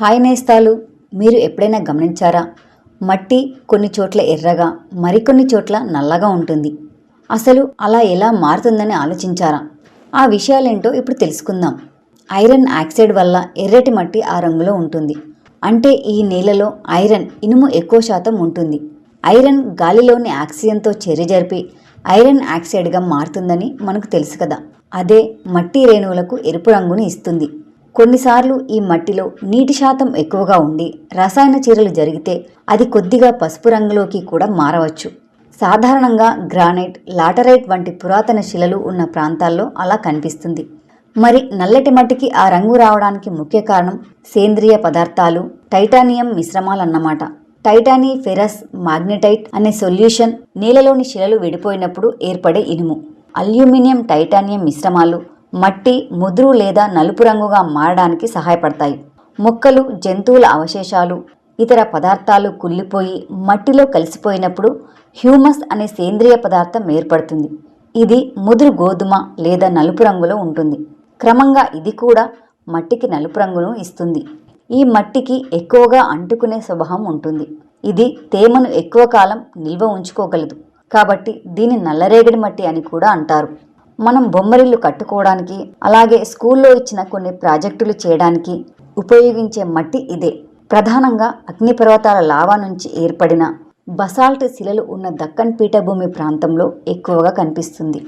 Hi నేస్తాలు. మీరు ఎప్పుడైనా గమనించారా? మట్టి కొన్ని చోట్ల ఎర్రగా మరికొన్ని చోట్ల నల్లగా ఉంటుంది. అసలు అలా ఎలా మారుతుందని ఆలోచించారా? ఆ విషయాలేంటో ఇప్పుడు తెలుసుకుందాం. ఐరన్ ఆక్సైడ్ వల్ల ఎర్రటి మట్టి ఆ రంగులో ఉంటుంది. అంటే ఈ నేలలో ఐరన్ ఇనుము ఎక్కువ శాతం ఉంటుంది. ఐరన్ గాలిలోని ఆక్సిజన్తో చర్య జరిపి ఐరన్ ఆక్సైడ్గా మారుతుందని మనకు తెలుసు కదా. అదే మట్టి రేణువులకు ఎరుపు రంగుని ఇస్తుంది. కొన్నిసార్లు ఈ మట్టిలో నీటి శాతం ఎక్కువగా ఉండి రసాయన చీరలు జరిగితే అది కొద్దిగా పసుపు రంగులోకి కూడా మారవచ్చు. సాధారణంగా గ్రానైట్ లాటరైట్ వంటి పురాతన శిలలు ఉన్న ప్రాంతాల్లో అలా కనిపిస్తుంది. మరి నల్లటి మట్టికి ఆ రంగు రావడానికి ముఖ్య కారణం సేంద్రియ పదార్థాలు టైటానియం మిశ్రమాలన్నమాట. టైటానీ ఫెరస్ మాగ్నెటైట్ అనే సొల్యూషన్ నేలలోని శిలలు విడిపోయినప్పుడు ఏర్పడే ఇనుము. అల్యూమినియం టైటానియం మిశ్రమాలు మట్టి ముదురు లేదా నలుపు రంగుగా మారడానికి సహాయపడతాయి. మొక్కలు జంతువుల అవశేషాలు ఇతర పదార్థాలు కుళ్ళిపోయి మట్టిలో కలిసిపోయినప్పుడు హ్యూమస్ అనే సేంద్రియ పదార్థం ఏర్పడుతుంది. ఇది ముదురు గోధుమ లేదా నలుపు రంగులో ఉంటుంది. క్రమంగా ఇది కూడా మట్టికి నలుపు రంగును ఇస్తుంది. ఈ మట్టికి ఎక్కువగా అంటుకునే స్వభావం ఉంటుంది. ఇది తేమను ఎక్కువ కాలం నిల్వ ఉంచుకోగలదు. కాబట్టి దీన్ని నల్లరేగడి మట్టి అని కూడా అంటారు. మనం బొమ్మరిల్లు కట్టుకోవడానికి అలాగే స్కూల్లో ఇచ్చిన కొన్ని ప్రాజెక్టులు చేయడానికి ఉపయోగించే మట్టి ఇదే. ప్రధానంగా అగ్నిపర్వతాల లావా నుంచి ఏర్పడిన బసాల్ట్ శిలలు ఉన్న దక్కన్ పీఠభూమి ప్రాంతంలో ఎక్కువగా కనిపిస్తుంది.